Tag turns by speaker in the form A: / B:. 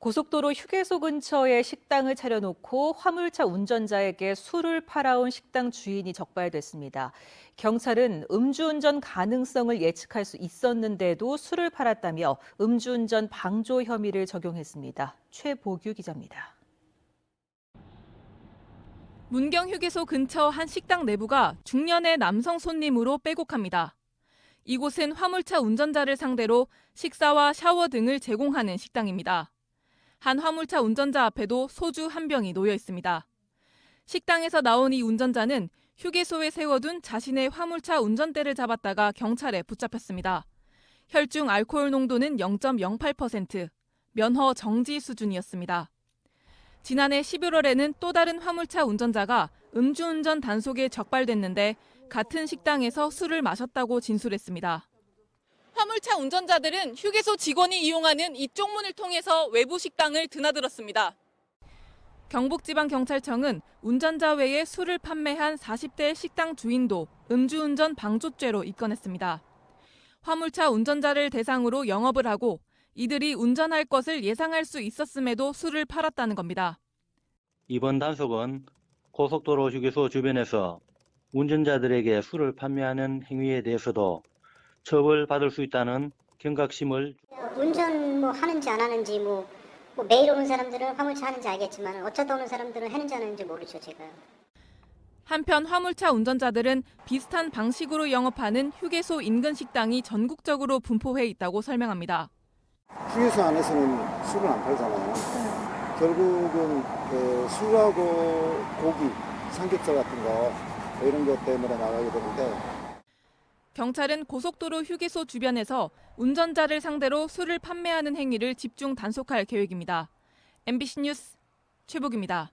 A: 고속도로 휴게소 근처에 식당을 차려놓고 화물차 운전자에게 술을 팔아온 식당 주인이 적발됐습니다. 경찰은 음주운전 가능성을 예측할 수 있었는데도 술을 팔았다며 음주운전 방조 혐의를 적용했습니다. 최보규 기자입니다.
B: 문경 휴게소 근처 한 식당 내부가 중년의 남성 손님으로 빼곡합니다. 이곳은 화물차 운전자를 상대로 식사와 샤워 등을 제공하는 식당입니다. 한 화물차 운전자 앞에도 소주 한 병이 놓여 있습니다. 식당에서 나온 이 운전자는 휴게소에 세워둔 자신의 화물차 운전대를 잡았다가 경찰에 붙잡혔습니다. 혈중 알코올 농도는 0.08%, 면허 정지 수준이었습니다. 지난해 11월에는 또 다른 화물차 운전자가 음주운전 단속에 적발됐는데 같은 식당에서 술을 마셨다고 진술했습니다. 화물차 운전자들은 휴게소 직원이 이용하는 이쪽 문을 통해서 외부 식당을 드나들었습니다. 경북지방경찰청은 운전자 외에 술을 판매한 40대 식당 주인도 음주운전 방조죄로 입건했습니다. 화물차 운전자를 대상으로 영업을 하고 이들이 운전할 것을 예상할 수 있었음에도 술을 팔았다는 겁니다.
C: 이번 단속은 고속도로 휴게소 주변에서 운전자들에게 술을 판매하는 행위에 대해서도 처벌받을 수 있다는 경각심을
D: 운전 뭐 하는지 안 하는지 뭐, 뭐 매일 오는 사람들은 화물차 하는지 알겠지만 어쩌다 오는 사람들은 하는지 안 하는지 모르죠 제가.
B: 한편 화물차 운전자들은 비슷한 방식으로 영업하는 휴게소 인근 식당이 전국적으로 분포해 있다고 설명합니다.
E: 휴게소 안에서는 술을 안 팔잖아요. 결국은 그 술하고 고기, 삼겹살 같은 거 이런 것 때문에 나가게 되는데
B: 경찰은 고속도로 휴게소 주변에서 운전자를 상대로 술을 판매하는 행위를 집중 단속할 계획입니다. MBC 뉴스 최복입니다.